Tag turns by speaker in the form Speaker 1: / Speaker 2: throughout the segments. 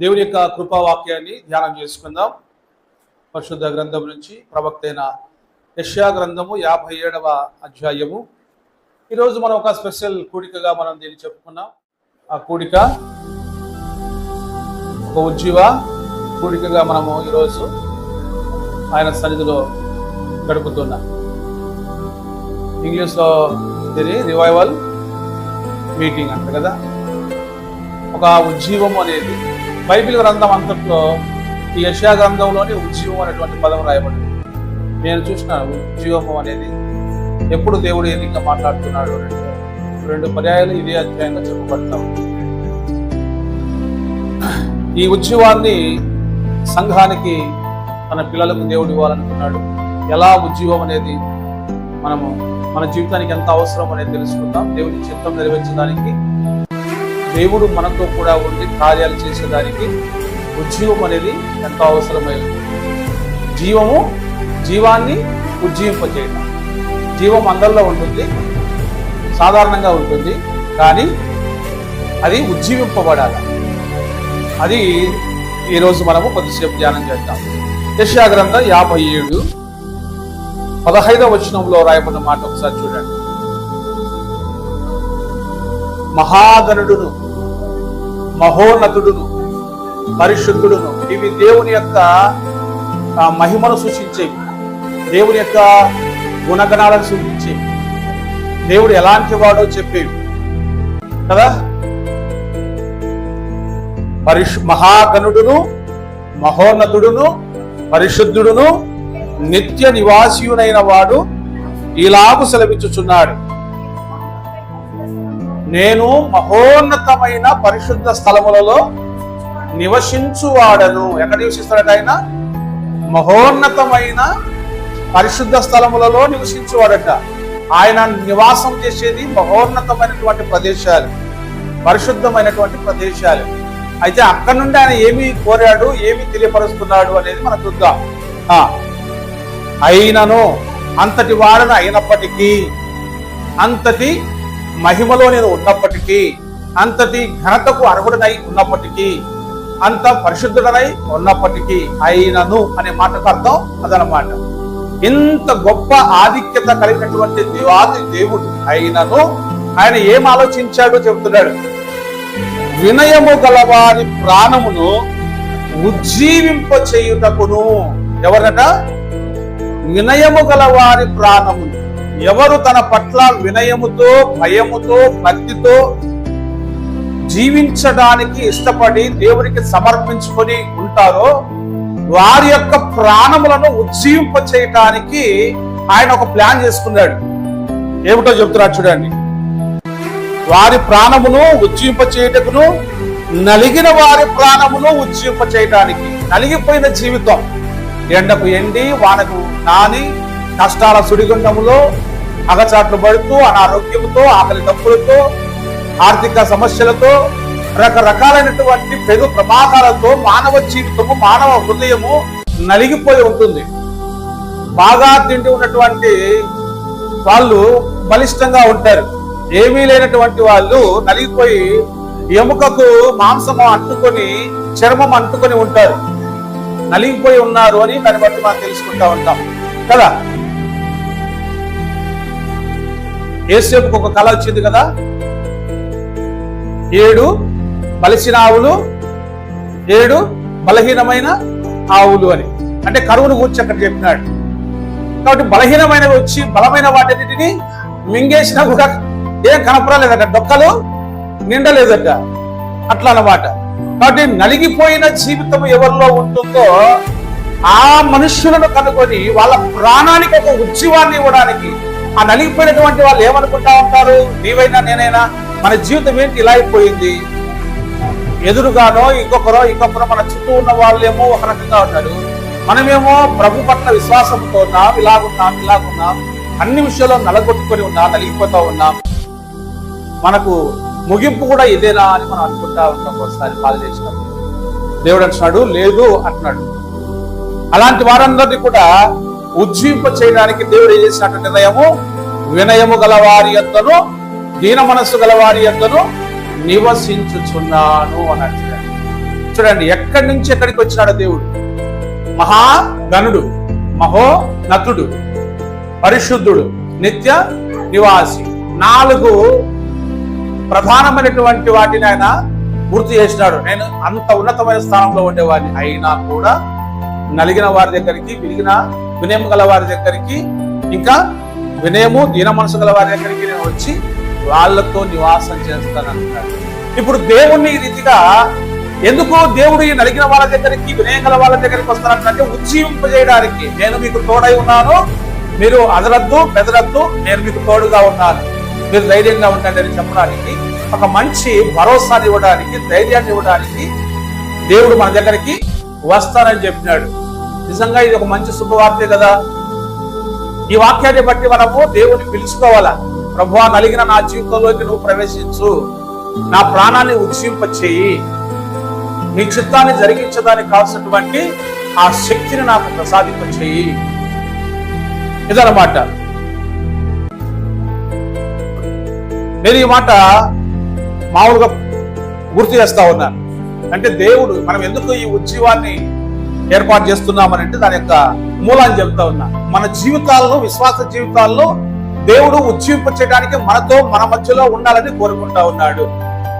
Speaker 1: దేవుని యొక్క కృపావాక్యాన్ని ధ్యానం చేసుకుందాం. పరిశుద్ధ గ్రంథం నుంచి ప్రవక్త అయిన యష్యా గ్రంథము యాభై ఏడవ అధ్యాయము. ఈరోజు మనం ఒక స్పెషల్ కూడికగా మనం దీన్ని చెప్పుకున్నాం. ఆ కూడిక ఒక ఉజ్జీవ కూడికగా మనము ఈరోజు ఆయన సన్నిధిలో గడుపుతున్నాం. ఇంగ్లీష్లో దీని రివైవల్ మీటింగ్ అంట కదా. ఒక ఉజ్జీవం అనేది బైబిల్ గ్రంథం అంతట్లో ఈ యశా గ్రంథంలోనే ఉజ్జీవం అనేటువంటి పదం రాయబడింది. నేను చూసిన ఉద్యోగం అనేది ఎప్పుడు దేవుడు ఏ మాట్లాడుతున్నాడు అంటే రెండు పర్యాయాలు ఇదే అధ్యాయంగా చెప్పబడతాం. ఈ ఉజ్జీవాన్ని సంఘానికి తన పిల్లలకు దేవుడు ఇవ్వాలనుకున్నాడు. ఎలా ఉజ్జీవం అనేది మనము మన జీవితానికి ఎంత అవసరం అనేది తెలుసుకుందాం. దేవుడి చిత్తం నెరవేర్చడానికి దేవుడు మనతో కూడా ఉండి కార్యాలు చేసేదానికి ఉజ్జీవం అనేది ఎంతో అవసరమైనది. జీవము జీవాన్ని ఉజ్జీవింపజేయడం జీవం అందరిలో ఉంటుంది సాధారణంగా ఉంటుంది కానీ అది ఉజ్జీవింపబడాలి. అది ఈరోజు మనము కొద్దిసేపు ధ్యానం చేద్దాం. యశా గ్రంథం యాభై ఏడు పదహైదవ వచనంలో రాయబడిన మాట ఒకసారి చూడండి. మహాగణుడును మహోన్నతుడును పరిశుద్ధుడును. ఇవి దేవుని యొక్క ఆ, మహిమను సూచించేవి. దేవుని యొక్క గుణగణాలను సూచించేవి. దేవుడు ఎలాంటి వాడో చెప్పేవి. కదా? పరిశు మహాగణుడును మహోన్నతుడును పరిశుద్ధుడును నిత్య నివాసియునైన వాడు ఇలాగు సెలవిచ్చుచున్నాడు. నేను మహోన్నతమైన పరిశుద్ధ స్థలములలో నివసించువాడను. ఎక్కడ నివసిస్తాడట ఆయన? మహోన్నతమైన పరిశుద్ధ స్థలములలో నివసించువాడట. ఆయన నివాసం చేసేది మహోన్నతమైనటువంటి ప్రదేశాలు పరిశుద్ధమైనటువంటి ప్రదేశాలు. అయితే అక్కడి నుండి ఆయన ఏమి కోరాడు ఏమి తెలియపరుస్తున్నాడు అనేది మనం చూద్దాం. అయినను అంతటి వాడను అయినప్పటికీ అంతటి మహిమలో నేను ఉన్నప్పటికీ అంతటి ఘనతకు అర్హుడనై ఉన్నప్పటికీ అంత పరిశుద్ధుడనై ఉన్నప్పటికీ అయినను అనే మాటకు అర్థం అదనమాట. ఇంత గొప్ప ఆధిక్యత కలిగినటువంటి దేవాది దేవుడు అయినను ఆయన ఏం ఆలోచించాడో చెబుతున్నాడు. వినయము గలవారి ప్రాణమును ఉజ్జీవింప చేయుటకును ఎవరట? వినయము గలవారి ప్రాణమును. ఎవరు తన పట్ల వినయముతో భయముతో భక్తితో జీవించడానికి ఇష్టపడి దేవునికి సమర్పించుకొని ఉంటారో వారి యొక్క ప్రాణములను ఉజ్జీవింప చేయటానికి ఆయన ఒక ప్లాన్ చేసుకున్నాడు. ఏమిటో చెబుతున్నాడు చూడండి. వారి ప్రాణమును ఉజ్జీవింప చేయుటకును నలిగిన వారి ప్రాణమును ఉజ్జీవింప చేయటానికి నలిగిపోయిన జీవితం ఎండకు ఎండి వానకు నాని కష్టాల సుడిగుండములో అగచాట్లు పడుతూ అనారోగ్యంతో ఆకలి తప్పులతో ఆర్థిక సమస్యలతో రకరకాలైనటువంటి పెను ప్రమాదాలతో మానవ జీవితము మానవ హృదయము నలిగిపోయి ఉంటుంది. బాగా తిండి ఉన్నటువంటి వాళ్ళు బలిష్టంగా ఉంటారు. ఏమీ లేనటువంటి వాళ్ళు నలిగిపోయి ఎముకకు మాంసము అంటుకొని చర్మం అంటుకొని ఉంటారు. నలిగిపోయి ఉన్నారు అని దాన్ని బట్టి మనం తెలుసుకుంటా ఉంటాం. కదా? ఏసేపుకు ఒక కళ వచ్చింది కదా? ఏడు బలిసిన ఆవులు ఏడు బలహీనమైన ఆవులు అని. అంటే కరువును కూర్చి అక్కడ చెప్పినాడు. కాబట్టి బలహీనమైనవి వచ్చి బలమైన వాటిని మింగేసినా కూడా ఏం కనపడలేదట డొక్కలు నిండలేదట. అట్లా అన్నమాట. కాబట్టి నలిగిపోయిన జీవితం ఎవరిలో ఉంటుందో ఆ మనుషులను కనుకొని వాళ్ళ ప్రాణానికి ఒక ఉద్యమాన్ని ఇవ్వడానికి ఆ నలిగిపోయినటువంటి వాళ్ళు ఏమనుకుంటా ఉంటారు? నీవైనా నేనైనా మన జీవితం ఏంటి? ఇలా అయిపోయింది. ఎదురుగానో ఇంకొకరో ఇంకొకరో మన చుట్టూ ఉన్న వాళ్ళేమో ఒక రకంగా ఉంటారు. మనమేమో ప్రభు పట్ల విశ్వాసంతో ఉన్నాం ఇలాగున్నాం ఇలాగున్నాం అన్ని విషయాల్లో నలగొట్టుకొని ఉన్నాం నలిగిపోతా ఉన్నాం. మనకు ముగింపు కూడా ఇదేనా అని మనం అనుకుంటా ఉంటాం ఒకసారి బాధ చేసినప్పుడు దేవుడు అంటున్నాడు లేదు అంటున్నాడు. అలాంటి వారందరినీ కూడా ఉజ్జీంప చేయడానికి దేవుడు ఏం చేసినట్టు నిర్ణయము వినయము గలవారి యొద్దను దీన మనస్సు గలవారి యొద్దను నివసించుచున్నాను అన్నట్టు చూడండి ఎక్కడి నుంచి ఎక్కడికి వచ్చినాడు దేవుడు? మహా గనుడు మహో మహోనతుడు పరిశుద్ధుడు నిత్య నివాసి. నాలుగు ప్రధానమైనటువంటి వాటిని ఆయన గుర్తు చేసినాడు. నేను అంత ఉన్నతమైన స్థానంలో ఉండేవాడిని. అయినా కూడా నలిగిన వారి దగ్గరికి విరిగిన వినయం గల వారి దగ్గరికి ఇంకా వినయము దీన మనసు గల వారి దగ్గరికి నేను వచ్చి వాళ్ళతో నివాసం చేస్తానంటాడు ఇప్పుడు దేవుణ్ణి ఈ రీతిగా ఎందుకు దేవుడు ఈ నలిగిన వాళ్ళ దగ్గరికి వినయం గల వాళ్ళ దగ్గరికి వస్తానంటే ఉజ్జీవింపజేయడానికి. నేను మీకు తోడై ఉన్నాను మీరు అదరద్దు బెదరద్దు నేను మీకు తోడుగా ఉన్నాను. మీరు ధైర్యంగా ఉండండి అని చెప్పడానికి ఒక మంచి భరోసాని ఇవ్వడానికి ధైర్యాన్ని ఇవ్వడానికి దేవుడు మన దగ్గరికి వస్తానని చెప్పినాడు. నిజంగా ఇది ఒక మంచి శుభవార్తే కదా? ఈ వాక్యాన్ని బట్టి మనము దేవుని పిలుచుకోవాలా? ప్రభువా నలిగిన నా జీవితంలోకి నువ్వు ప్రవేశించు. నా ప్రాణాన్ని ఉద్సింపచేయి నీ చిత్తాన్ని జరిగించడానికి కావాల్సినటువంటి ఆ శక్తిని నాకు ప్రసాదింపచేయి. ఇదన్నమాట. నేను ఈ మాట మామూలుగా గుర్తు చేస్తా ఉన్నాను అంటే దేవుడు మనం ఎందుకు ఈ ఉద్యమాన్ని ఏర్పాటు చేస్తున్నామని అంటే దాని యొక్క మూలాన్ని చెప్తా ఉన్నా. మన జీవితాల్లో విశ్వాస జీవితాల్లో దేవుడు ఉజ్జీవింపచేయడానికి మనతో మన మధ్యలో ఉండాలని కోరుకుంటా ఉన్నాడు.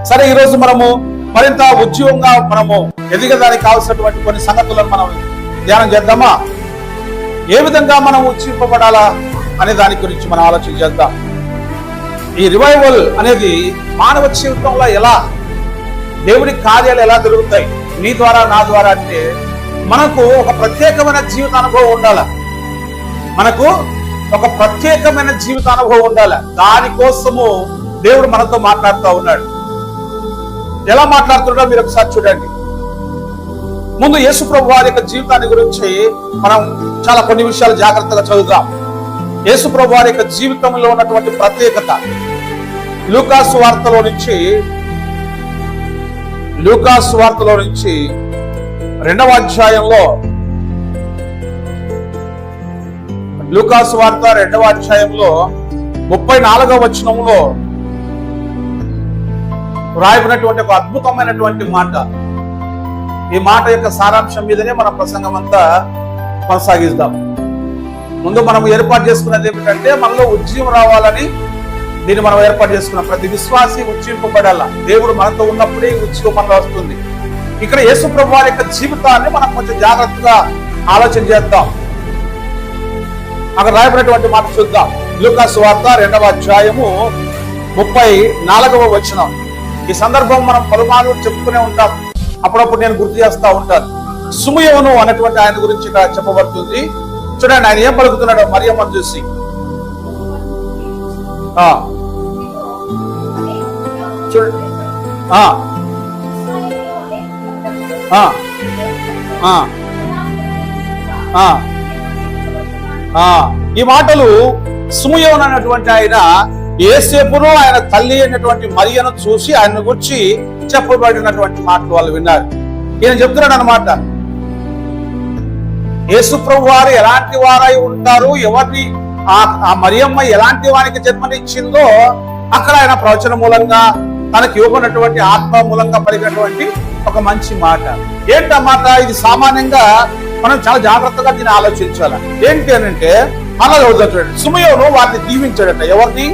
Speaker 1: సరే ఈరోజు మనము మరింత ఉద్యోగంగా మనము ఎదిగడానికి కావాల్సినటువంటి కొన్ని సంగతులను మనం ధ్యానం చేద్దామా? ఏ విధంగా మనం ఉజ్జీవింపబడాలా అనే దాని గురించి మనం ఆలోచన చేద్దాం. ఈ రివైవల్ అనేది మానవ జీవితంలో ఎలా దేవుడి కార్యాలు ఎలా జరుగుతాయి? నీ ద్వారా నా ద్వారా అంటే మనకు ఒక ప్రత్యేకమైన జీవిత అనుభవం ఉండాల. మనకు ఒక ప్రత్యేకమైన జీవిత అనుభవం ఉండాల. దానికోసము దేవుడు మనతో మాట్లాడుతూ ఉన్నాడు. ఎలా మాట్లాడుతున్నాడో మీరు ఒకసారి చూడండి. ముందు యేసు ప్రభు వారి యొక్క జీవితాన్ని గురించి మనం చాలా కొన్ని విషయాలు జాగ్రత్తగా చదువుదాం. యేసు ప్రభు వారి యొక్క జీవితంలో ఉన్నటువంటి ప్రత్యేకత. లూకాసు వార్తలో నుంచి లూకాస్ వార్తలో నుంచి రెండవ అధ్యాయంలో లూకాస్ వార్త రెండవ అధ్యాయంలో ముప్పై నాలుగవ వచనంలో రాయబడినటువంటి ఒక అద్భుతమైనటువంటి మాట. ఈ మాట యొక్క సారాంశం మీదనే మన ప్రసంగం అంతా కొనసాగిద్దాం. ముందు మనం ఏర్పాటు చేసుకున్నది ఏమిటంటే మనలో ఉద్యమం రావాలని దీన్ని మనం ఏర్పాటు చేసుకున్నాం ప్రతి విశ్వాసి ఉచ్చింపబడాల. దేవుడు మనతో ఉన్నప్పుడే ఈ మనలో వస్తుంది. ఇక్కడ యేసు ప్రభు వారి యొక్క జీవితాన్ని మనం కొంచెం జాగ్రత్తగా ఆలోచన చేద్దాం. అక్కడ రాయబడినటువంటి మాట చూద్దాం. లూకాస్ వార్త రెండవ అధ్యాయము ముప్పై నాలుగవ వచనం. ఈ సందర్భం మనం పలుమార్లు చెప్పుకునే ఉంటాం. అప్పుడప్పుడు నేను గుర్తు చేస్తా ఉంటాను. సుమయవను అన్నటువంటి ఆయన గురించి ఇక్కడ చెప్పబడుతుంది. చూడండి ఆయన ఏం పలుకుతున్నాడు మరియమ్మను చూసి. చూడండి ఈ మాటలు సుమయోన్ అన్నటువంటి ఆయన ఏసేపును ఆయన తల్లి అయినటువంటి మరియను చూసి ఆయన గురించి చెప్పబడినటువంటి మాటలు వాళ్ళు విన్నారు. ఈయన చెప్తున్నాడు అనమాట యేసు ప్రభు వారు ఎలాంటి వారై ఉంటారు? ఎవరిని ఆ మరియమ్మ ఎలాంటి వారికి జన్మనిచ్చిందో అక్కడ ఆయన ప్రవచన మూలంగా మనకి ఇవ్వబడినటువంటి ఆత్మ మూలంగా పలికినటువంటి ఒక మంచి మాట. ఏంటి మాట? ఇది సామాన్యంగా మనం చాలా జాగ్రత్తగా దీన్ని ఆలోచించాలి. ఏంటి అని అంటే అలా చదువుతాడు సుమయోను వారిని దీవించాడట. ఎవరిని?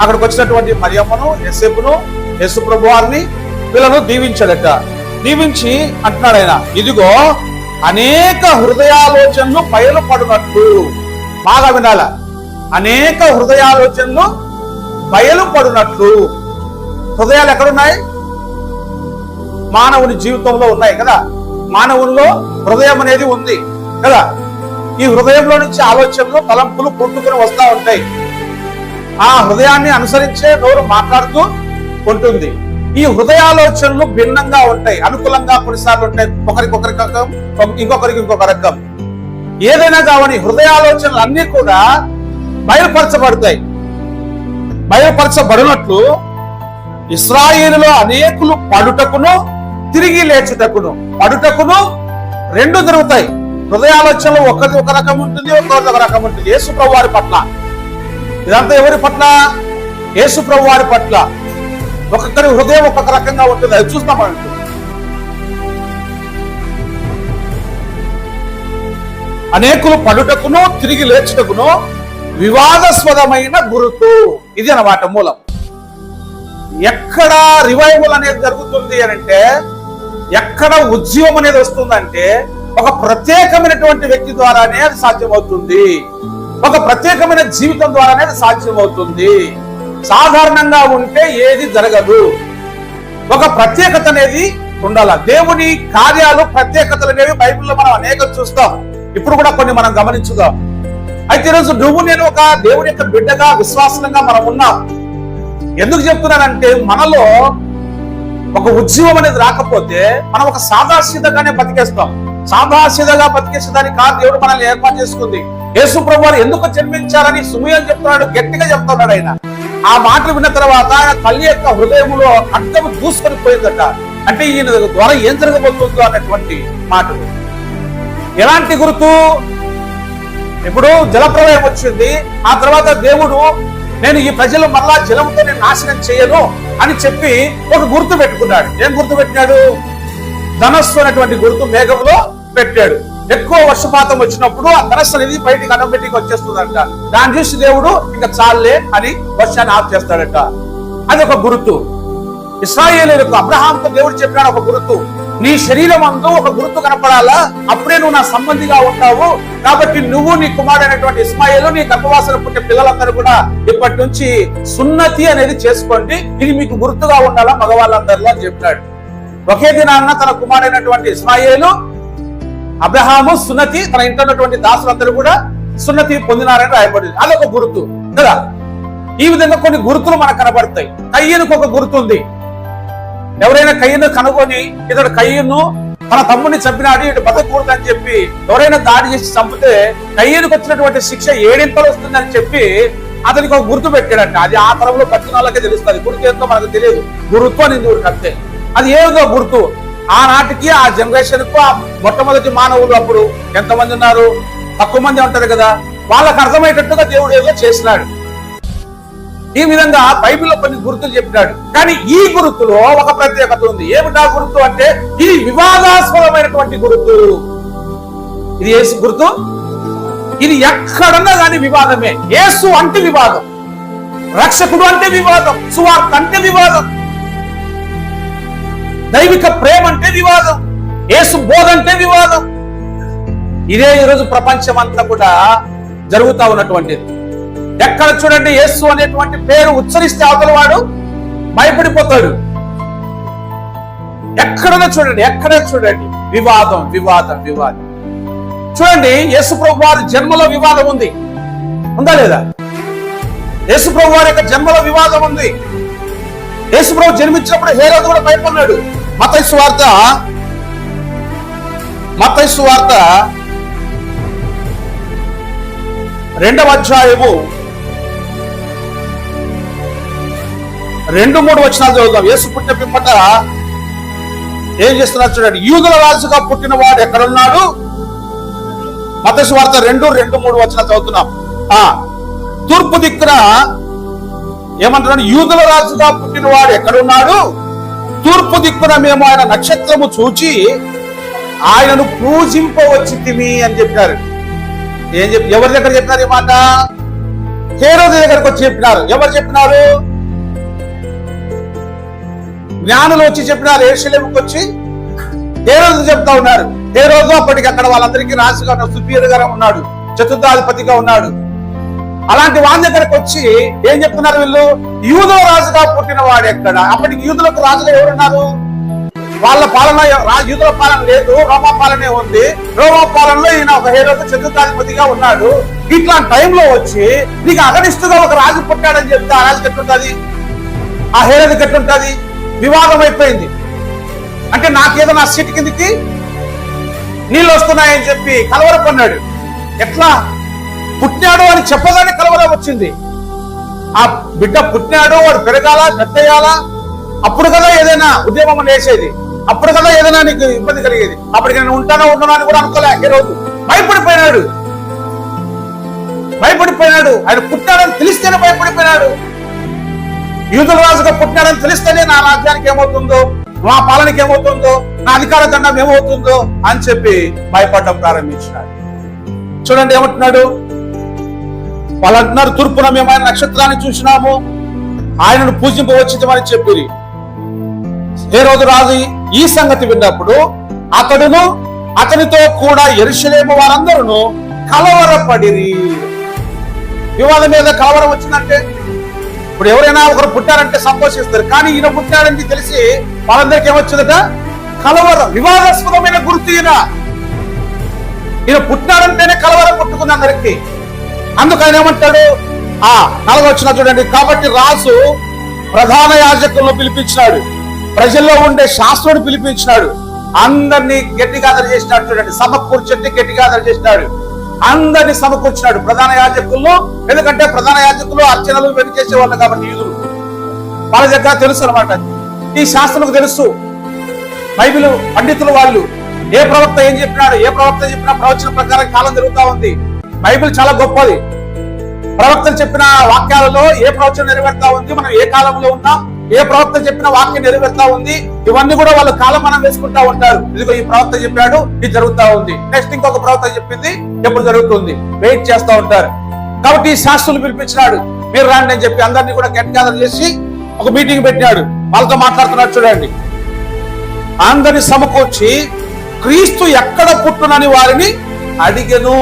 Speaker 1: అక్కడికి వచ్చినటువంటి మరియమ్మను యశపును యశు ప్రభు వారిని వీళ్ళను దీవించాడట. దీవించి అంటున్నాడు ఆయన ఇదిగో అనేక హృదయాలోచనలు బయలుపడినట్లు బాగా వినాల? అనేక హృదయాలోచనలు బయలుపడినట్లు హృదయాలు ఎక్కడున్నాయి? మానవుని జీవితంలో ఉన్నాయి కదా? మానవుల్లో హృదయం అనేది ఉంది కదా? ఈ హృదయంలో నుంచి ఆలోచనలు తలంపులు పుట్టుకుని వస్తా ఉంటాయి. ఆ హృదయాన్ని అనుసరించే నోరు మాట్లాడుతూ ఉంటుంది. ఈ హృదయాలోచనలు భిన్నంగా ఉంటాయి అనుకూలంగా కొన్నిసార్లు ఉంటాయి. ఒకరికొకరి రకం ఇంకొకరికి ఇంకొక రకం. ఏదైనా కావని హృదయాలోచనలు అన్ని కూడా బయలుపరచబడతాయి. బయలుపరచబడినట్లు ఇస్రాయేలులో అనేకులు పడుటకును తిరిగి లేచుటకును. పడుటకును రెండు జరుగుతాయి. హృదయాలోచనలో ఒకటి ఒక రకం ఉంటుంది ఒకటి ఒక రకం ఉంటుంది. యేసుప్రభు వారి పట్ల. ఇదంతా ఎవరి పట్ల? యేసుప్రభు వారి పట్ల. ఒక్కొక్కరి హృదయం ఒక్కొక్క రకంగా ఉంటుంది. అది చూస్తామంటే అనేకులు పడుటకును తిరిగి లేచుటకును వివాదాస్పదమైన గురుతు. ఇది అనమాట మూలం. ఎక్కడ రివైవల్ అనేది జరుగుతుంది అని అంటే ఎక్కడ ఉద్యమం అనేది వస్తుందంటే ఒక ప్రత్యేకమైనటువంటి వ్యక్తి ద్వారానే అది సాధ్యమవుతుంది. ఒక ప్రత్యేకమైన జీవితం ద్వారానే అది సాధ్యమవుతుంది. సాధారణంగా ఉంటే ఏది జరగదు. ఒక ప్రత్యేకత అనేది ఉండాల. దేవుని కార్యాలు ప్రత్యేకతలు అనేవి బైబిల్లో మనం అనేక చూస్తాం. ఇప్పుడు కూడా కొన్ని మనం గమనించుదాం. అయితే ఈరోజు నువ్వు నేను ఒక దేవుని యొక్క బిడ్డగా విశ్వాసంగా మనం ఉన్నాం. ఎందుకు చెప్తున్నానంటే మనలో ఒక ఉద్యమం అనేది రాకపోతే మనం ఒక సాదాసీదగానే బతికేస్తాం. సాదాసీదగా బతికేసేదానికి కాదు దేవుడు మనల్ని ఏర్పాటు చేసుకుంది. యేసు ప్రభు ఎందుకు జన్మించారని సుమయం చెప్తున్నాడు గట్టిగా చెప్తున్నాడు ఆయన. ఆ మాటలు విన్న తర్వాత ఆయన తల్లి యొక్క హృదయంలో అర్థం దూసుకొని పోయిందట. అంటే ఈయన ద్వారా ఏం జరగబోతుందో అన్నటువంటి మాటలు. ఎలాంటి గుర్తు? ఇప్పుడు జలప్రలయం వచ్చింది. ఆ తర్వాత దేవుడు నేను ఈ ప్రజలు మళ్ళా జలంతో నేను నాశనం చేయను అని చెప్పి ఒక గుర్తు పెట్టుకున్నాడు. ఏం గుర్తు పెట్టినాడు? ధనస్సు అనేటువంటి గుర్తు మేఘంలో పెట్టాడు. ఎక్కువ వర్షపాతం వచ్చినప్పుడు ఆ ధనస్సు అనేది బయటికి అనబెట్టికి వచ్చేస్తుందంట. దాన్ని చూసి దేవుడు ఇంకా చాలే అని వర్షాన్ని ఆఫ్ చేస్తాడట. అది ఒక గుర్తు. ఇస్రాయేలీలకు అబ్రహాంతో దేవుడు చెప్పినాడు ఒక గుర్తు. నీ శరీరం అందు ఒక గుర్తు కనపడాలా? అప్పుడే నువ్వు నా సంబంధిగా ఉంటావు. కాబట్టి నువ్వు నీ కుమారుడైనటువంటి ఇస్మాయిల్ నీ గర్భవాసన పుట్టే పిల్లలందరూ కూడా ఇప్పటి నుంచి సున్నతి అనేది చేసుకోండి. ఇది మీకు గుర్తుగా ఉండాలా? మగవాళ్ళందరిలో అని చెప్పినాడు. ఒకే దినాన్న తన కుమారుడైనటువంటి ఇస్మాయిలు అబ్రహాము సున్నతి తన ఇంట్లో ఉన్నటువంటి దాసులందరూ కూడా సున్నతి పొందినారని రాయబడింది. అదొక గుర్తు. కదా? ఈ విధంగా కొన్ని గుర్తులు మనకు కనబడతాయి. కయ్యనుకు ఒక గుర్తుంది. ఎవరైనా కయ్యను కనుగొని ఇతడు కయ్యను తన తమ్ముడిని చంపినాడు ఇటు బతకూడదు అని చెప్పి ఎవరైనా దాడి చేసి చంపితే కయ్యనుకు వచ్చినటువంటి శిక్ష ఏడింతలు వస్తుందని చెప్పి అతనికి ఒక గుర్తు పెట్టాడంట. అది ఆ తరంలో బతికిన వాళ్ళకే తెలుస్తుంది. గుర్తు ఏంటో మనకు తెలియదు. గుర్తు అని ఊరికి అంతే అది ఏదో గుర్తు? ఆనాటికి ఆ జనరేషన్కు ఆ మొట్టమొదటి మానవులు అప్పుడు ఎంతమంది ఉన్నారు? తక్కువ మంది ఉంటారు కదా. వాళ్ళకు అర్థమయ్యేటట్టుగా దేవుడు ఏదో చేసినాడు. ఈ విధంగా బైబిల్లో కొన్ని గుర్తులు చెప్పినాడు. కానీ ఈ గుర్తులో ఒక ప్రత్యేకత ఉంది. ఏమిటా గుర్తు అంటే ఇది వివాదాస్పదమైనటువంటి గుర్తు. ఇది ఏసు గుర్తు? ఇది ఎక్కడన్నా కానీ వివాదమే. యేసు అంటే వివాదం. రక్షకుడు అంటే వివాదం. సువార్త అంటే వివాదం. దైవిక ప్రేమ అంటే వివాదం. ఏసు బోధ అంటే వివాదం. ఇదే ఈరోజు ప్రపంచం అంతా కూడా జరుగుతా ఉన్నటువంటిది. ఎక్కడ చూడండి యేసు అనేటువంటి పేరు ఉచ్చరిస్తే అవతల వాడు భయపడిపోతాడు. ఎక్కడన చూడండి ఎక్కడ చూడండి. వివాదం వివాదం వివాదం. చూడండి యేసు ప్రభు వారి జన్మలో వివాదం ఉంది. ఉందా లేదా? యేసు ప్రభు వారి యొక్క జన్మలో వివాదం ఉంది. యేసు ప్రభు జన్మించినప్పుడు హేరోదు కూడా భయపడినాడు మతైసు వార్త మతైసు వార్త రెండవ అధ్యాయము రెండు మూడు వచనాలు చదువుదాం. యేసు పుట్టిన పిమ్మట ఏం చేస్తున్నారు చూడండి. యూదుల రాజుగా పుట్టిన వాడు ఎక్కడున్నాడు? మతసు వార్త రెండు రెండు మూడు వచనాలు చదువుతున్నాం. ఆ తూర్పు దిక్కున ఏమంటున్నాడు? యూదుల రాజుగా పుట్టిన వాడు ఎక్కడున్నాడు? తూర్పు దిక్కున మేము ఆయన నక్షత్రము చూచి ఆయనను పూజింపవచ్చి తిమి అని చెప్పారు ఏం చెప్పి ఎవరి దగ్గర చెప్పినారు ఈ మాట? హేరోది దగ్గరకు వచ్చి చెప్పినారు. ఎవరు చెప్పినారు? జ్ఞానులు వచ్చి చెప్పినారు ఏషలేముకి వచ్చి ఏ రోజు చెప్తా ఉన్నారు. ఏ రోజు అప్పటికి అక్కడ వాళ్ళందరికీ రాజుగా ఉన్నాడు సుపీరియర్గా ఉన్నాడు చతుర్థాధిపతిగా ఉన్నాడు. అలాంటి వాళ్ళ దగ్గరకు వచ్చి ఏం చెప్తున్నారు వీళ్ళు? యూదో రాజుగా పుట్టిన వాడు ఎక్కడ? అప్పటికి యూదులకు రాజుగా ఎవరున్నారు? వాళ్ళ పాలన యూదుల పాలన లేదు రోమా పాలనే ఉంది. రోమా పాలనలో ఈయన ఒక హేరోకు చతుర్థాధిపతిగా ఉన్నాడు. ఇట్లాంటి టైంలో వచ్చి నీకు అగనిస్తుగా ఒక రాజు పుట్టాడని చెప్తే ఆ రాజుకి ఎట్లుంటది? ఆ హేరోకి ఎట్లుంటది? వివాదం అయిపోయింది అంటే నాకేదో నా సీటు కిందికి నీళ్ళు వస్తున్నాయని చెప్పి కలవరపన్నాడు ఎట్లా? పుట్టాడు అని చెప్పగానే కలవరం వచ్చింది. ఆ బిడ్డ పుట్టినాడు వాడు పెరగాల పెద్దయ్యాలా అప్పుడు కదా ఏదైనా ఉద్యమం లేచేది. అప్పుడు కదా ఏదైనా నీకు ఇబ్బంది కలిగేది. అప్పటికి నేను ఉంటానో ఉంటానో అని కూడా అనుకోలే ఈ రోజు. భయపడిపోయినాడు. భయపడిపోయినాడు. ఆయన పుట్టాడని తెలిస్తేనే భయపడిపోయినాడు. యూదుల రాజుగా పుట్టినాడని తెలిస్తేనే నా రాజ్యానికి ఏమవుతుందో నా పాలనకి ఏమవుతుందో నా అధికార దండం ఏమవుతుందో అని చెప్పి భయపడడం ప్రారంభించినాడు. చూడండి ఏమంటున్నాడు? వాళ్ళు అంటున్నారు తూర్పున మేము ఆయన నక్షత్రాన్ని చూసినాము ఆయనను పూజింపవచ్చిందని చెప్పిరి. ఏ రోజు రాజు ఈ సంగతి విన్నప్పుడు అతడును అతనితో కూడా ఎరుసలేము వారందరూ కలవరపడిరి. వివాదం మీద కలవరం వచ్చిందంటే ఇప్పుడు ఎవరైనా ఒకరు పుట్టారంటే సంతోషిస్తారు. కానీ ఈయన పుట్టాడని తెలిసి వాళ్ళందరికీ ఏమొచ్చిందట? కలవరం వివాదాస్పదమైన గుర్తు ఈయన. ఈయన పుట్టినాడంటేనే కలవరం పుట్టుకుంది అందరికి. అందుకు ఆయన ఏమంటాడు? ఆ నలగ వచ్చిన చూడండి. కాబట్టి రాజు ప్రధాన యాజకులను పిలిపించినాడు. ప్రజల్లో ఉండే శాస్త్రుడు పిలిపించినాడు. అందరినీ గట్టిగా ఆదర చేసినాడు చూడండి. సమకూర్చండి గట్టిగా ఆదర చేసినాడు. అందరిని సమకూర్చినాడు. ప్రధాన యాజకుల్లో ఎందుకంటే ప్రధాన యాజకులు అర్చనలు వెను చేసేవాళ్ళు కాబట్టి యూదులు వాళ్ళ దగ్గర తెలుసు అనమాట ఈ శాస్త్రులకు తెలుసు. బైబిల్ పండితులు వాళ్ళు ఏ ప్రవక్త ఏం చెప్పినాడు ఏ ప్రవక్త చెప్పినా ప్రవచన ప్రకారం కాలం జరుగుతా ఉంది. బైబిల్ చాలా గొప్పది. ప్రవక్తలు చెప్పిన వాక్యాలలో ఏ ప్రవచనం నెరవేరుతా ఉంది మనం ఏ కాలంలో ఉన్నాం ఏ ప్రవక్త చెప్పిన వాక్యం నెరవేరుతా ఉంది? ఇవన్నీ కూడా వాళ్ళు కాలం మనం వేసుకుంటా ఉంటారు. ఇదిగో ఈ ప్రవక్త చెప్పాడు ఇది జరుగుతా ఉంది. నెక్స్ట్ ఇంకొక ప్రవక్త చెప్పింది ఎప్పుడు జరుగుతుంది? వెయిట్ చేస్తా ఉంటారు. కాబట్టి ఈ శాస్త్రులు పిలిపించినాడు. మీరు రాండి అని చెప్పి అందరినీ కూడా గెట్ గ్యాదర్ చేసి ఒక మీటింగ్ పెట్టినాడు. వాళ్ళతో మాట్లాడుతున్నాడు చూడండి. అందరిని సమకూర్చి క్రీస్తు ఎక్కడ పుట్టునని వారిని అడిగను.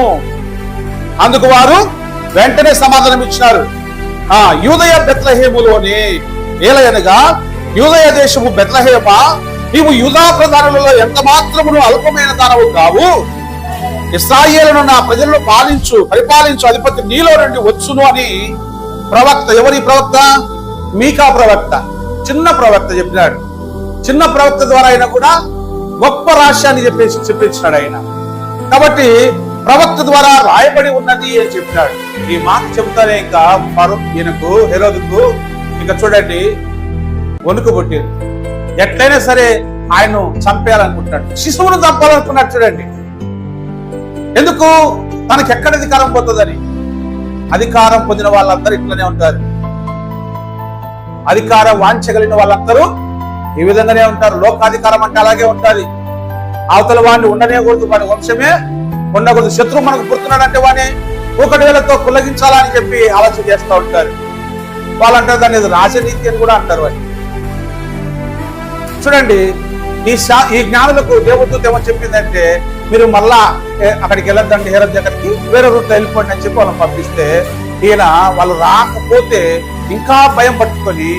Speaker 1: అందుకు వారు వెంటనే సమాధానం ఇచ్చినారు ఆ యూదయ బెత్లహేములోనే ఏలయనగా యూదయ దేశము బెత్లహేమ నీవు యూదా ప్రధానులలో ఎంత మాత్రమును అల్పమైన దానవు కావు? ఇస్రాయేలను నా ప్రజలను పాలించు పరిపాలించు అధిపతి నీలో నుండి వచ్చును అని ప్రవక్త ఎవరి ప్రవక్త? మీకా ప్రవక్త. చిన్న ప్రవక్త చెప్పినాడు. చిన్న ప్రవక్త ద్వారా అయినా కూడా గొప్ప రాష్ట్రాన్ని చెప్పేసి చెప్పించినాడు ఆయన. కాబట్టి ప్రవక్త ద్వారా రాయబడి ఉన్నది అని చెప్పినాడు. ఈ మాట చెబుతానే ఇంకా ఈయనకు హెరోదుకు ఇంకా చూడండి వణుకు పుట్టింది. ఎట్లయినా సరే ఆయన చంపేయాలనుకుంటున్నాడు. శిశువును చంపాలనుకున్నాడు చూడండి. ఎందుకు? తనకి ఎక్కడ అధికారం పోతుందని. అధికారం పొందిన వాళ్ళందరూ ఇట్లనే ఉంటారు. అధికారం వాంచగలిగిన వాళ్ళందరూ ఈ విధంగానే ఉంటారు. లోకాధికారం అంటే అలాగే ఉంటది. అవతల వాడిని ఉండనేకూడదు వాడి వంశమే ఉండకూడదు. శత్రువు మనకు పుడుతున్నాడంటే వాడిని ఒకటి వేలతో కుల్లగించాలని చెప్పి ఆలోచన చేస్తూ ఉంటారు. చెప్పాలంటారు దాన్ని రాజనీతి అని కూడా అంటారు అని చూడండి ఈ శా ఈ జ్ఞానులకు దేవదూత ఏమో చెప్పిందంటే మీరు మళ్ళా అక్కడికి వెళ్ళొద్దండి హేరద్ దగ్గరికి వేరే రూట్లో వెళ్ళిపోండి అని చెప్పి వాళ్ళని పంపిస్తే ఈయన వాళ్ళు రాకపోతే ఇంకా భయం పట్టుకొని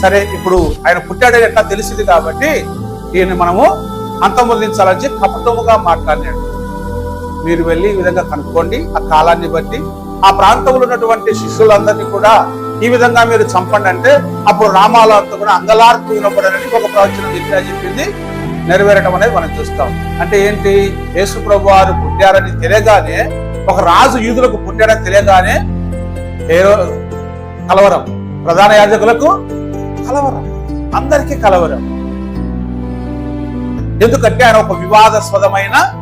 Speaker 1: సరే ఇప్పుడు ఆయన పుట్టాడని ఎట్లా తెలిసింది కాబట్టి ఈయన మనము అంతమొందించాలని చెప్పి కపటముగా మాట్లాడినాడు. మీరు వెళ్ళి ఈ విధంగా కనుక్కోండి ఆ కాలాన్ని బట్టి ఆ ప్రాంతంలో ఉన్నటువంటి శిష్యులందరినీ కూడా ఈ విధంగా మీరు చంపండి అంటే అప్పుడు రామాలంతా కూడా అంగలార్పు వినపడనని ఒక ప్రవచనం విద్యా చెప్పింది. నెరవేరటం అనేది మనం చూస్తాం. అంటే ఏంటి? యేసు ప్రభు వారు పుట్టారని తెలియగానే ఒక రాజు యూదులకు పుట్టాడని తెలియగానే కలవరం. ప్రధాన యాజకులకు కలవరం. అందరికీ కలవరం. ఎందుకంటే ఆయన ఒక వివాదాస్పదమైన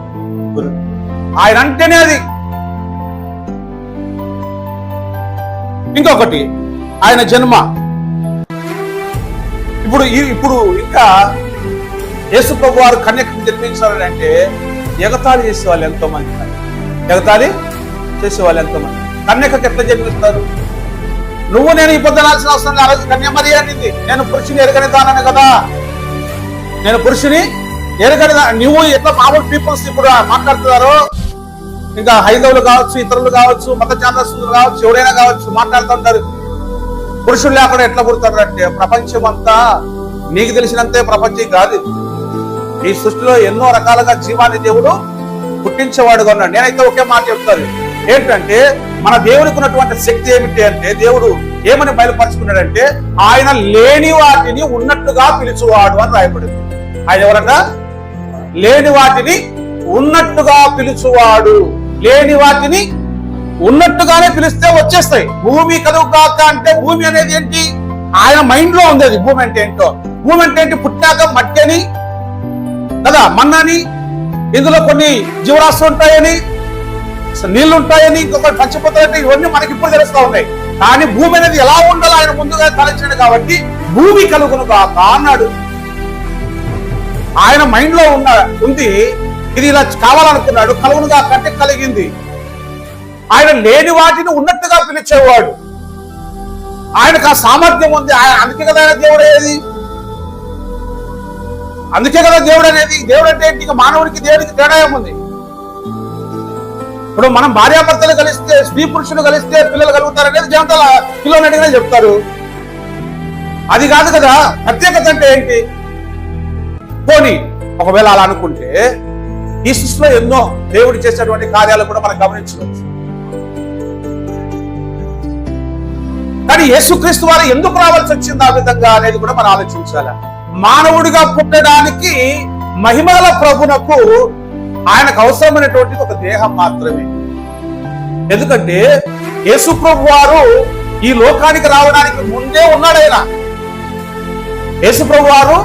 Speaker 1: గురు. ఆయన అంటేనే అది. ఇంకొకటి ఆయన జన్మ. ఇప్పుడు ఈ- ఇప్పుడు ఇంకా యేసు ప్రభు వారు కన్యకను జన్మించాలని అంటే ఎగతాళి చేసే వాళ్ళు ఎంతో మంది ఎగతాళి చేసే వాళ్ళు ఎంతో మంది కన్యకకు ఎట్లా జన్మిస్తారు? నువ్వు నేను ఇబ్బందనాల్సిన అవసరం లేదు. ఆ రోజు కన్యమరి అనింది. నేను పురుషుని ఎరగని దానని కదా. నేను పురుషుని ఎరగని నువ్వు ఎట్లా మామూలు పీపుల్స్ ఇప్పుడు మాట్లాడుతున్నారో? ఇంకా హైదవులు కావచ్చు ఇతరులు కావచ్చు మత ఛాందస్తులు కావచ్చు ఎవరైనా కావచ్చు మాట్లాడుతుంటారు. పురుషులు లేకుండా ఎట్లా కుడతారంటే ప్రపంచం అంతా నీకు తెలిసినంతే ప్రపంచం కాదు. ఈ సృష్టిలో ఎన్నో రకాలుగా జీవాన్ని దేవుడు పుట్టించేవాడుగా ఉన్నాడు. నేనైతే ఒకే మాట చెప్తాను. ఏంటంటే మన దేవుడికి ఉన్నటువంటి శక్తి ఏమిటి అంటే దేవుడు ఏమని బయలుపరుచుకున్నాడంటే ఆయన లేని వాటిని ఉన్నట్టుగా పిలుచువాడు అని రాయబడింది. ఆయన ఎవరట? లేని వాటిని ఉన్నట్టుగా పిలుచువాడు. లేని వాటిని ఉన్నట్టుగానే పిలిస్తే వచ్చేస్తాయి. భూమి కదువు కాక అంటే భూమి అనేది ఏంటి? ఆయన మైండ్లో ఉంది అది భూమి అంటే ఏంటో? భూమి అంటే ఏంటి? పుట్టాక మట్టి అని కదా? మన్నని ఇందులో కొన్ని జీవరాశులు ఉంటాయని అసలు నీళ్ళు ఉంటాయని ఇంకొకటి పంచిపోతాయంటే ఇవన్నీ మనకి ఇప్పుడు తెలుస్తా ఉన్నాయి. కానీ భూమి అనేది ఎలా ఉండాలో ఆయన ముందుగా తలచాడు కాబట్టి భూమి కలుగును కాక అన్నాడు. ఆయన మైండ్లో ఉన్న ఉంది. ఇది ఇలా కావాలనుకున్నాడు. కలుగునుగా అంటే కలిగింది. ఆయన లేని వాటిని ఉన్నట్టుగా పిలిచేవాడు. ఆయనకు ఆ సామర్థ్యం ఉంది. ఆయన అందుకే కదా ఆయన దేవుడు అనేది అందుకే కదా దేవుడు అనేది. దేవుడు అంటే ఏంటి? మానవుడికి దేవుడికి తేడా ఏముంది? ఇప్పుడు మనం భార్యాభర్తలు కలిస్తే స్త్రీ పురుషులు కలిస్తే పిల్లలు కలుగుతారు అనేది జనతల పిల్లలు అడిగినా చెప్తారు. అది కాదు కదా. ప్రత్యేకత అంటే ఏంటి? పోనీ ఒకవేళ అలా అనుకుంటే ఈ సృష్టిలో ఎన్నో దేవుడు చేసేటువంటి కార్యాలు కూడా మనం గమనించవచ్చు. కానీ యేసుక్రీస్తు వారు ఎందుకు రావాల్సి వచ్చింది ఆ విధంగా అనేది కూడా మనం ఆలోచించాలి. మానవుడిగా పుట్టడానికి మహిమల ప్రభునకు ఆయనకు అవసరమైనటువంటిది ఒక దేహం మాత్రమే. ఎందుకంటే యేసు ప్రభు వారు ఈ లోకానికి రావడానికి ముందే ఉన్నాడు ఆయన. యేసు ప్రభు వారు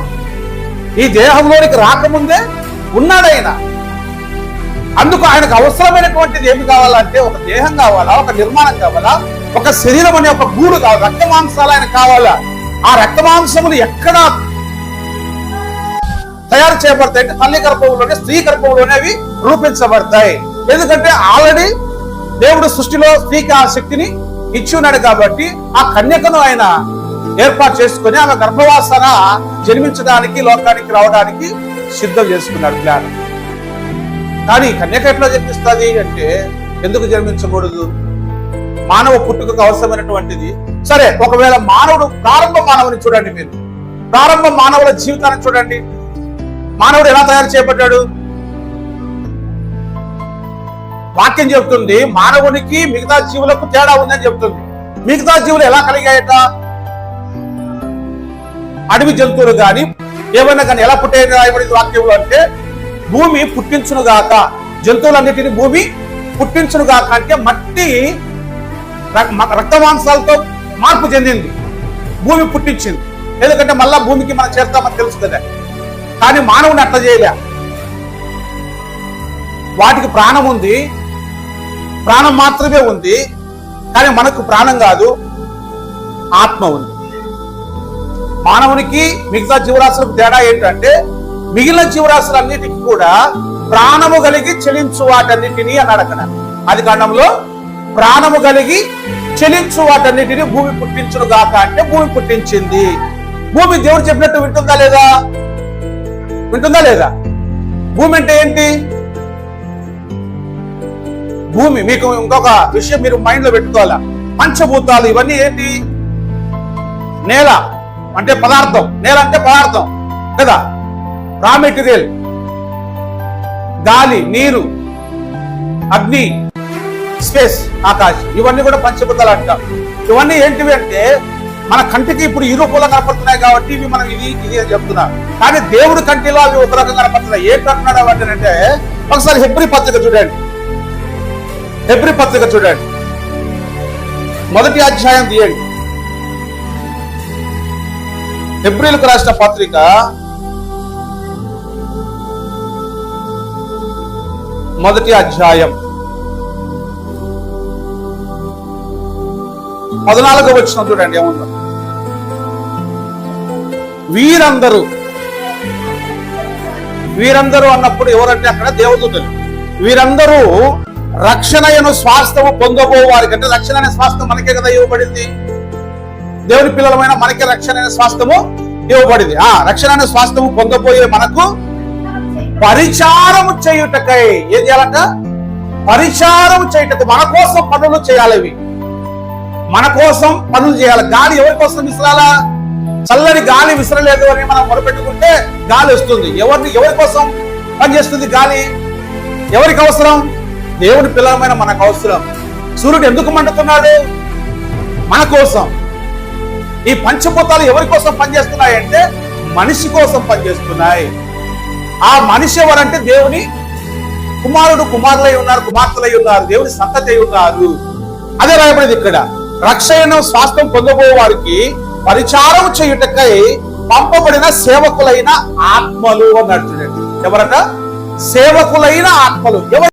Speaker 1: ఈ దేహంలోనికి రాకముందే ఉన్నాడు ఆయన. అందుకు ఆయనకు అవసరమైనటువంటిది ఏమి కావాలంటే ఒక దేహం కావాలా? ఒక నిర్మాణం కావాలా? ఒక శరీరం అనే ఒక గూడు కావాలి రక్త మాంసాలు ఆయన కావాలా? ఆ రక్త మాంసములు ఎక్కడ తయారు చేయబడతాయి అంటే తల్లి గర్భంలోనే స్త్రీ గర్భంలోనే అవి రూపించబడతాయి. ఎందుకంటే ఆల్రెడీ దేవుడు సృష్టిలో స్త్రీకి ఆ శక్తిని ఇచ్చి ఉన్నాడు కాబట్టి ఆ కన్యకను ఆయన ఏర్పాటు చేసుకొని ఆమె గర్భవాసన జన్మించడానికి లోకానికి రావడానికి సిద్ధం చేసుకున్నాడు ప్లాన్ కానీ కన్యక ఎట్లా జన్మిస్తుంది అంటే ఎందుకు జన్మించకూడదు? మానవ పుట్టుకకు అవసరమైనటువంటిది. సరే ఒకవేళ మానవుడు ప్రారంభ మానవుని చూడండి మీరు. ప్రారంభ మానవుల జీవితాన్ని చూడండి. మానవుడు ఎలా తయారు చేయబడ్డాడు? వాక్యం చెబుతుంది మానవునికి మిగతా జీవులకు తేడా ఉందని చెబుతుంది. మిగతా జీవులు ఎలా కలిగాయట? అడవి జంతువులు కానీ ఏమైనా కానీ ఎలా పుట్టే రాయబడింది వాక్యంలో అంటే భూమి పుట్టించును గాక జంతువులన్నిటిని భూమి పుట్టించును గాక అంటే మట్టి రక్త మాంసాలతో మార్పు చెందింది. భూమి పుట్టించింది. ఎందుకంటే మళ్ళా భూమికి మనం చేస్తామని తెలుసు కదా కానీ మానవుని అట్లా చేయలే. వాటికి ప్రాణం ఉంది. ప్రాణం మాత్రమే ఉంది. కానీ మనకు ప్రాణం కాదు ఆత్మ ఉంది. మానవునికి మిగతా జీవరాశులకు తేడా ఏంటంటే మిగిలిన జీవరాశులన్నిటికీ కూడా ప్రాణము కలిగి చెలించు వాటన్నిటిని అని అక్కడ అది కాండంలో ప్రాణము కలిగి చెలించు వాటన్నిటిని భూమి పుట్టించును గాక అంటే భూమి పుట్టించింది. భూమి దేవుడు చెప్పినట్టు వింటుందా లేదా? వింటుందా లేదా? భూమి అంటే ఏంటి? భూమి. మీకు ఇంకొక విషయం మీరు మైండ్లో పెట్టుకోవాలా? పంచభూతాలు ఇవన్నీ ఏంటి? నేల అంటే పదార్థం. నేల అంటే పదార్థం. కదా? Raw material. గాలి నీరు అగ్ని స్పేస్ ఆకాశం. ఇవన్నీ కూడా పంచభూతాలు అంటాం ఇవన్నీ ఏంటివి అంటే మన కంటికి ఇప్పుడు ఈ రూపంలో కనపడుతున్నాయి కాబట్టి ఇవి మనం ఇది ఇది అని చెప్తున్నాం. కానీ దేవుడి కంటిలో అవి ఒక రకంగా కనపడుతున్నాయి. ఏంటి అంటున్నాడు అంటే ఒకసారి హెబ్రి పత్రిక చూడండి. హెబ్రి పత్రిక చూడండి. మొదటి అధ్యాయం తీయండి. హెబ్రిలకు రాసిన పత్రిక మొదటి అధ్యాయం. పద్నాలుగు వచ్చిన చూడండి ఏముందో. వీరందరూ వీరందరూ అన్నప్పుడు ఎవరంటే అక్కడ దేవదూతలు. వీరందరూ రక్షణయను స్వాస్థము పొందబో వారికి అంటే రక్షణ అనే స్వాస్థ్యం మనకే కదా ఇవ్వబడింది. దేవుని పిల్లలమైన మనకే రక్షణ అనే స్వాస్థ్యము ఇవ్వబడింది. ఆ రక్షణ అనే స్వాస్థ్యము పొందబోయే మనకు పరిచారము చేయుటకై ఏం చేయాలంట? పరిచారం చేయటకు మన కోసం పనులు చేయాలి మన కోసం పనులు చేయాలి. గాలి ఎవరి కోసం విసరాలా? చల్లని గాలి విసరలేదు అని మనం మొరపెట్టుకుంటే గాలి వస్తుంది. ఎవరిని ఎవరి కోసం పనిచేస్తుంది గాలి? ఎవరికి అవసరం? దేవుని పిల్లలమైన మనకు అవసరం. సూర్యుడు ఎందుకు మండుతున్నాడు? మన కోసం. ఈ పంచభూతాలు ఎవరి కోసం పనిచేస్తున్నాయి అంటే మనిషి కోసం పనిచేస్తున్నాయి. ఆ మనిషి ఎవరంటే దేవుని కుమారుడు కుమారులై ఉన్నారు కుమార్తెలై ఉన్నారు దేవుని సంతతి ఉన్నారు. అదే రాయబడింది ఇక్కడ. రక్షణ స్వాస్థ్యం పొందబో వారికి పరిచారం చేయుటకై పంపబడిన సేవకులైన ఆత్మలు అన్నట్టు ఎవరట? సేవకులైన ఆత్మలు. ఎవరు